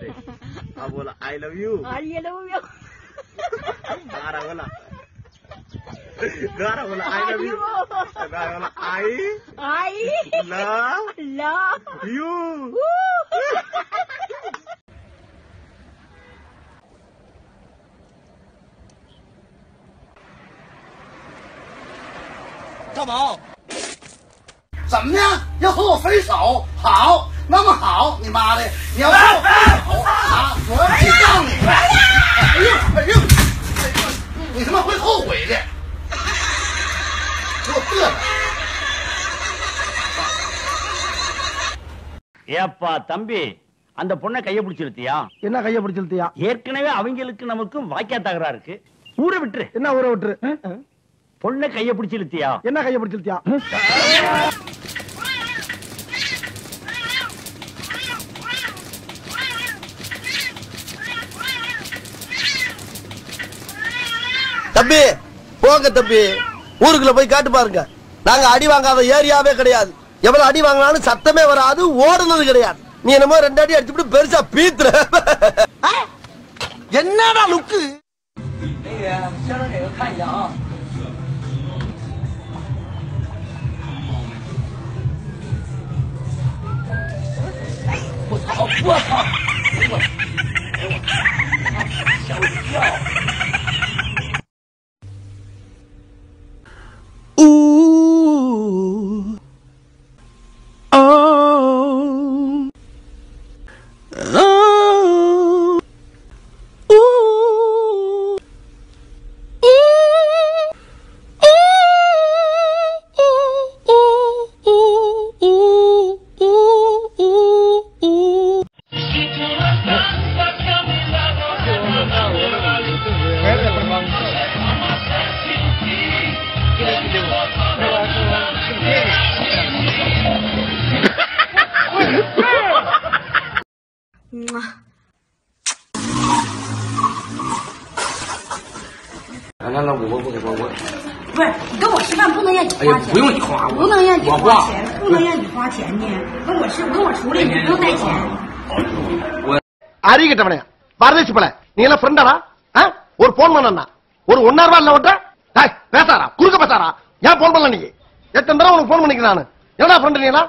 Birthday हाँ बोला I love you I love you गारा बोला गारा बोला आई लव यू गारा बोला आई आई लव लव यू大宝，怎么样？要和我分手？好， 那么好，你妈的，你要和我分手啊？我要去告你！哎呦哎呦，哎呦，你他妈会后悔的！给我嘚瑟！ ஏப்பா தம்பி அந்த பொண்ணை கைய பிடிச்சிருத்தியா என்ன கைய பிடிச்சிருத்தியா ஏற்கனவே அவங்களுக்கு நமக்கும் வாய்க்கா தகராறு இருக்கு ஊரை விட்டுரு என்ன ஊரை விட்டுரு பொண்ணை கைய பிடிச்சிருத்தியா என்ன கைய பிடிச்சிருத்தியா தம்பி போங்க தம்பி. ஊருக்குள்ள போய் காட்டு பாருங்க. நாங்க அடி வாங்காத ஏரியாவே கிடையாது. எவ்வளவு அடி வாங்கினாலும் சத்தமே வராது ஓடுனது கிடையாது. நீ என்னமோ ரெண்டு அடி அடிச்சுட்டு பெருசா பீத்துற. என்னடா லுக்கு? 不是，你跟我吃饭不能让你花钱，不用你花，不能让你花钱，不能让你花钱呢。跟我吃，跟我出来，你不用带钱。 அறிகிட்டவனே பரதேசி பல நீ எல்லாம் ஃப்ரெண்டாடா ஒரு போன் பண்ணா ஒரு ஒன்னா ரூபா இல்ல விட்ட டேய், பேசாரா குறுக்க பேசாரா ஏன் போன் பண்ணல நீ எத்தனை தடவை உனக்கு போன் பண்ணிக்கிறேன் நானு என்னடா ஃப்ரெண்ட் நீ எல்லாம்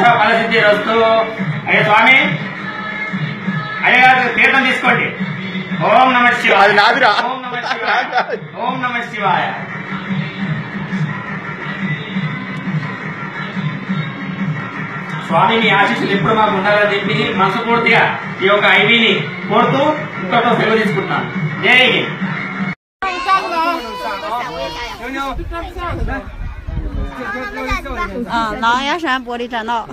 మనోవాంఛ ఫలసిద్ధి రస్తు అయ్యే స్వామి అయ్యగారు తీర్థం తీసుకోండి. ఓం నమ శివాయ. ఓం నమ శివాయ. ఓం నమ శివాయ. స్వామి మీ ఆశీస్సులు ఎప్పుడు మాకు ఉండాలని చెప్పి మనస్ఫూర్తిగా ఈ యొక్క ఐవీని కోరుతూ ఇంకొక సెలవు తీసుకుంటున్నాను. జై 啊，狼牙山玻璃栈道。